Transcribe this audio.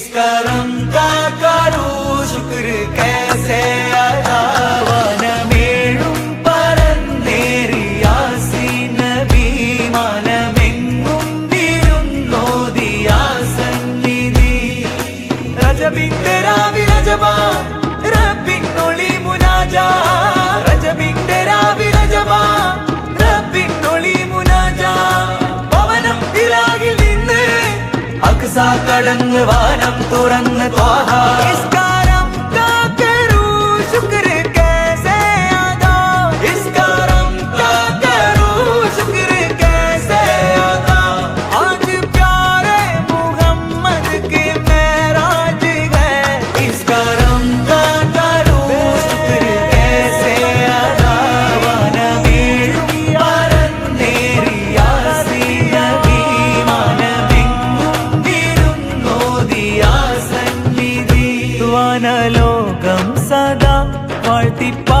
इस करम का करो शुक्र कैसे വനമേഴും പരന്നേറിയാസി നബി മനമെങ്ങും വിരുന്നോതിയാ സന്നിധി രജപിന്റെ കടന്ന് വാനം തുറന്ന് തോഹാ ലോകം സദാ വാഴ്ത്തിപ്പാ